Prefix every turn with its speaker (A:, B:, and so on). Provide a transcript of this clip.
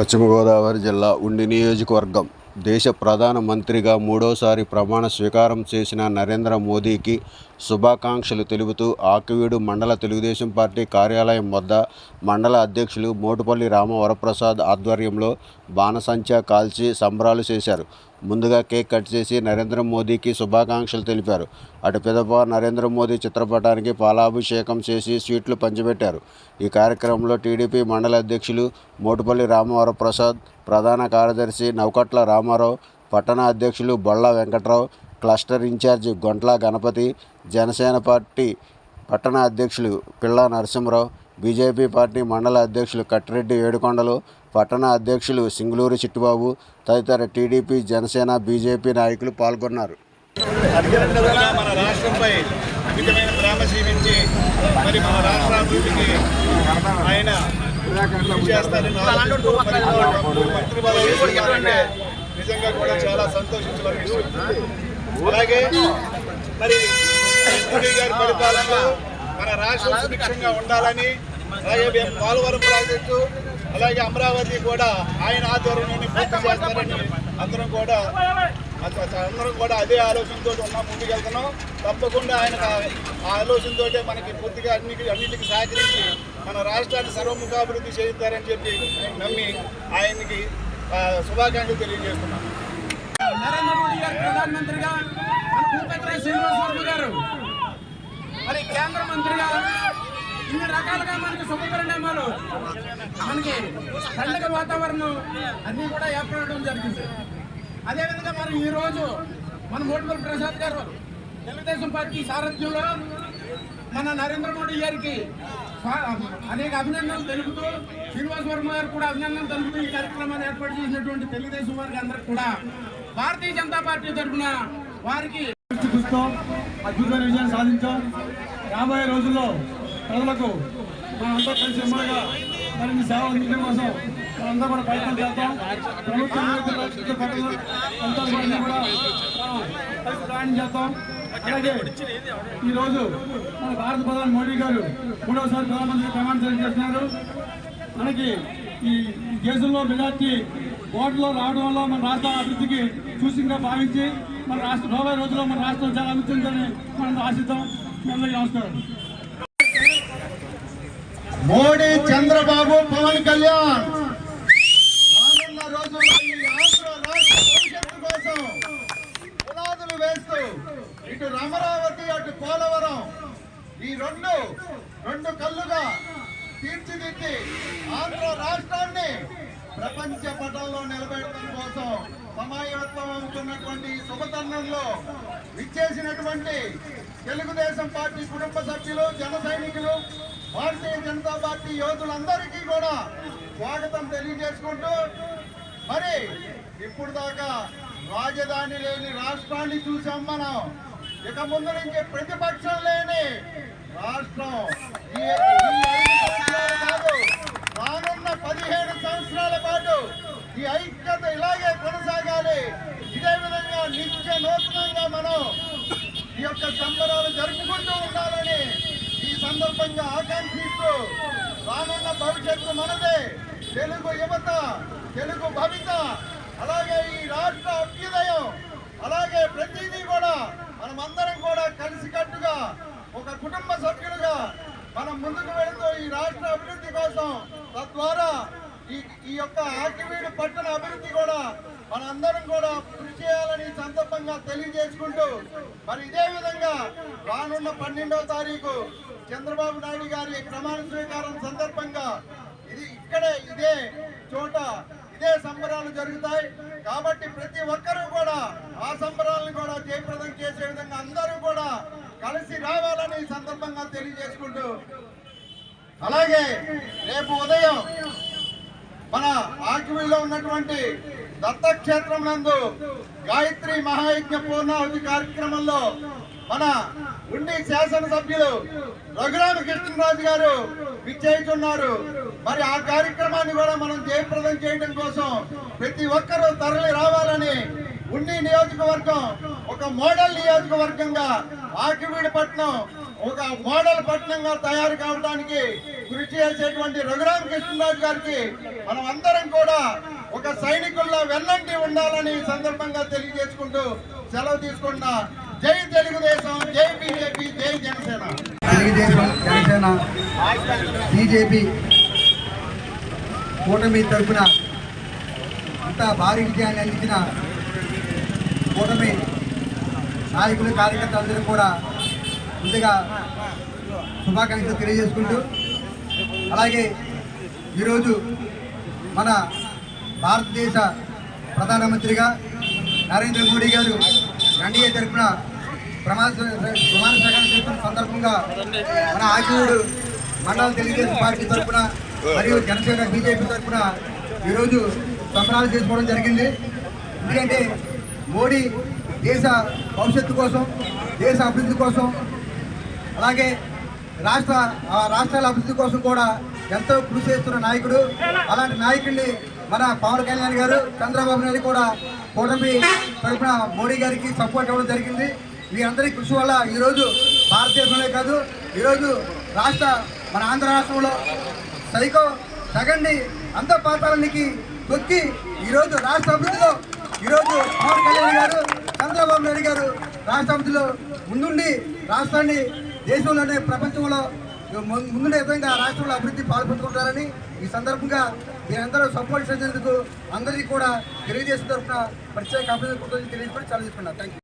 A: పశ్చిమ గోదావరి జిల్లా ఉండి నియోజకవర్గం. దేశ ప్రధాన మంత్రిగా మూడోసారి ప్రమాణ స్వీకారం చేసిన నరేంద్ర మోదీకి శుభాకాంక్షలు తెలుపుతూ ఆకివీడు మండల తెలుగుదేశం పార్టీ కార్యాలయం వద్ద మండల అధ్యక్షులు మోటుపల్లి రామ వరప్రసాద్ ఆధ్వర్యంలో బాణసంచా కాల్చి సంబరాలు చేశారు. ముందుగా కేక్ కట్ చేసి నరేంద్ర మోదీకి శుభాకాంక్షలు తెలిపారు. అటు పిదప నరేంద్ర మోదీ చిత్రపటానికి పాలాభిషేకం చేసి స్వీట్లు పంచిపెట్టారు. ఈ కార్యక్రమంలో టీడీపీ మండల అధ్యక్షులు మోటుపల్లి రామవరప్రసాద్ ప్రధాన కార్యదర్శి నౌకట్ల రామారావు పట్టణ అధ్యక్షులు Bolla Venkatrao cluster in-charge Gontla Ganapathi Janasena party పట్టణ అధ్యక్షులు పిళ్ళ నరసింహరావు బీజేపీ పార్టీ మండల అధ్యక్షులు కట్టిరెడ్డి ఏడుకొండలు పట్టణ అధ్యక్షులు సింగులూరి చిట్టుబాబు తదితర టీడీపీ జనసేన బీజేపీ నాయకులు పాల్గొన్నారు.
B: మన రాష్ట్రంపై అమితమైన ప్రేమ చూపించి మరి మన రాష్ట్ర అభివృద్ధికి ఆయన కృషి చేస్తారని ఆలోచిస్తూ మరి మంత్రి పదవి ఇస్తున్నారంటే నిజంగా కూడా చాలా సంతోషించడం విషయం అలాగే మరి మోడీ గారి పరిపాలనలో మన రాష్ట్రం సుభిక్షంగా ఉండాలని అలాగే మేము పోలవరం ప్రాజెక్టు అలాగే అమరావతి కూడా ఆయన ఆధ్వర్యంలోనే పూర్తి చేస్తారని అందరం కూడా అందరం కూడా అదే ఆలోచనతో ఉన్నాం ముందుకెళ్తున్నాం. తప్పకుండా ఆయన ఆ ఆలోచనతో మనకి పూర్తిగా అన్నిటి అన్నింటికి సహకరించి మన రాష్ట్రాన్ని సర్వముఖాభివృద్ధి చేయిస్తారని చెప్పి నమ్మి ఆయనకి శుభాకాంక్షలు తెలియజేస్తున్నాం.
C: నరేంద్ర మోడీ గారు ప్రధానమంత్రిగా మన శ్రీనివాస్ వర్మ గారు. మరి కేంద్ర మంత్రిగా ఇన్ని రకాలుగా మనకి శుభపరిణామాలు మనకి పండుగ వాతావరణం అన్నీ కూడా ఏర్పడడం జరిగింది. అదేవిధంగా మనం ఈరోజు మన మోటిపల్లి ప్రసాద్ గారు తెలుగుదేశం పార్టీ సారథ్యంలో మన నరేంద్ర మోడీ గారికి అనేక అభినందనలు తెలుపుతూ శ్రీనివాస్ వర్మ గారు కూడా అభినందనలు తెలుపుతూ ఈ కార్యక్రమాన్ని ఏర్పాటు చేసినటువంటి తెలుగుదేశం వారికి అందరికి కూడా భారతీయ జనతా పార్టీ తరఫున వారికి
D: అద్భుతమైన విజయాన్ని సాధించాం. రాబోయే రోజుల్లో ప్రజలకు మనంతా కలిసి ఉమ్మడిగా మరిన్ని సేవ అందించడం కోసం మనంతా కూడా ప్రయత్నం చేద్దాం. ప్రభుత్వం అంతా కూడా కలిసి ప్రయాణం చేద్దాం. అలాగే ఈరోజు మన భారత ప్రధాని మోడీ గారు మూడవసారి ప్రధానమంత్రి ప్రమాణ చేస్తున్నారు. మనకి ఈ దేశంలో మెజార్టీ ఓట్లో రావడం వల్ల మన రాష్ట్ర అభివృద్ధికి సూచనగా భావించి మన రాష్ట్ర రాబోయే రోజుల్లో మన రాష్ట్రం చాలా అభివృద్ధి ఉందని మనం ఆశిద్దాం. అందరికీ నమస్కారం.
B: మోడీ చంద్రబాబు పవన్ కళ్యాణ్. రానున్న రోజుల్లో ఈ ఆంధ్ర రాష్ట్ర భవిష్యత్తు కోసం పునాదులు వేస్తూ ఇటు అమరావతి అటు పోలవరం ఈ రెండు రెండు కళ్ళుగా తీర్చిదిద్ది ఆంధ్ర రాష్ట్రాన్ని ప్రపంచ పటంలో నిలబెట్టడం కోసం సమాయత్వం అవుతున్నటువంటి ఈ శుభతరుణంలో విచ్చేసినటువంటి తెలుగుదేశం పార్టీ కుటుంబ సభ్యులు జన సైనికులు భారతీయ జనతా పార్టీ యోధులందరికీ కూడా స్వాగతం తెలియజేసుకుంటూ మరి ఇప్పుడు దాకా రాజధాని లేని రాష్ట్రాన్ని చూసాం మనం. ఇక ముందు నుంచి ప్రతిపక్షం లేని రాష్ట్రం ఈ ఈ ఐదు సంవత్సరాలు కాదు రానున్న పదిహేడు సంవత్సరాల పాటు ఈ ఐక్యత ఇలాగే కొనసాగాలి ఇదే విధంగా నిత్య నూతనంగా మనం ఈ యొక్క సంబరాలు జరుపుకుంటూ ఉండాలని ఈ సందర్భంగా ఆకాంక్షిస్తూ రానున్న భవిష్యత్తు మనదే. తెలుగు యువత తెలుగు భవిత అలాగే ఈ రాష్ట్ర అభ్యుదయం అలాగే ప్రతిదీ కూడా మనమందరం కూడా కలిసికట్టుగా ఒక కుటుంబ సభ్యులుగా మనం ముందుకు వెళుతూ ఈ రాష్ట్ర అభివృద్ధి కోసం తద్వారా ఈ ఈ యొక్క ఆకివీడు పట్టణ అభివృద్ధి కూడా మనందరం కూడా చేయాలని సందర్భంగా తెలియజేసుకుంటూ మరి ఇదే విధంగా రానున్న పన్నెండవ తారీఖు చంద్రబాబు నాయుడు గారి ప్రమాణ స్వీకారం సందర్భంగా ఇది ఇక్కడే ఇదే చోట ఇదే సంబరాలు జరుగుతాయి. కాబట్టి ప్రతి ఒక్కరూ కూడా ఆ సంబరాలను కూడా జయప్రదం చేసే విధంగా అందరూ కూడా కలిసి రావాలని సందర్భంగా తెలియజేసుకుంటూ అలాగే రేపు ఉదయం మన ఆకివీల్లో ఉన్నటువంటి దత్తక్షేత్రం నందు గాయత్రి మహాయజ్ఞ పూర్ణాహుతి కార్యక్రమంలో మన ఉండి శాసనసభ్యులు రఘురామకృష్ణరాజు గారు విచ్చేస్తున్నారు మరి ఆ కార్యక్రమాన్ని కూడా మనం జయప్రదం చేయడం కోసం ప్రతి ఒక్కరూ తరలి రావాలని ఉండి నియోజకవర్గం ఒక మోడల్ నియోజకవర్గంగా ఆకివీడి పట్నం ఒక మోడల్ పట్టణంగా తయారు కావడానికి కృషి చేసేటువంటి రఘురామ కృష్ణరాజు గారికి మనం అందరం కూడా ఒక సైనికుల్లో వెన్నంటి ఉండాలని ఈ సందర్భంగా తెలియజేసుకుంటూ సెలవు తీసుకుంటున్నా జై తెలుగుదేశం జై బీజేపీ జై జనసేన.
E: తెలుగుదేశం జనసేన బీజేపీ కూటమి తరఫున అంత భారీ విజయాన్ని అందించిన కూటమి నాయకులు కార్యకర్తలందరూ కూడా ముందుగా శుభాకాంక్షలు తెలియజేసుకుంటూ అలాగే ఈరోజు మన భారతదేశ ప్రధానమంత్రిగా నరేంద్ర మోడీ గారు ఎన్డీఏ తరఫున ప్రమాణ ప్రమాణ స్వీకారం చేస్తున్న సందర్భంగా మన ఆకివూడు మండల తెలుగుదేశం పార్టీ తరఫున మరియు జనసేన బీజేపీ తరఫున ఈరోజు సంబరాలు చేసుకోవడం జరిగింది. ఎందుకంటే మోడీ దేశ భవిష్యత్తు కోసం దేశ అభివృద్ధి కోసం అలాగే రాష్ట్ర ఆ రాష్ట్రాల అభివృద్ధి కోసం కూడా ఎంతో కృషి చేస్తున్న నాయకుడు. అలాంటి నాయకుడిని మన పవన్ కళ్యాణ్ గారు చంద్రబాబు నాయుడు కూడా కూటమి తరఫున మోడీ గారికి సపోర్ట్ ఇవ్వడం జరిగింది. మీ అందరి కృషి వల్ల ఈరోజు భారతదేశంలో కాదు ఈరోజు రాష్ట్ర మన ఆంధ్ర రాష్ట్రంలో సైకో సగండి అంత పాతాలనికి తొక్కి ఈరోజు రాష్ట్ర అభివృద్ధిలో ఈరోజు పవన్ కళ్యాణ్ గారు చంద్రబాబు నాయుడు గారు రాష్ట్ర అభివృద్ధిలో ముందుండి రాష్ట్రాన్ని దేశంలోనే ప్రపంచంలో ముందుండే విధంగా రాష్ట్రంలో అభివృద్ధి పాల్పంచుకుంటారని ఈ సందర్భంగా మీరందరూ సపోర్ట్ చేసేందుకు అందరికీ కూడా తెలియజేసిన తరఫున ప్రత్యేక అభివృద్ధి తెలియజేసుకొని చాలా తీసుకున్నారు థ్యాంక్ యూ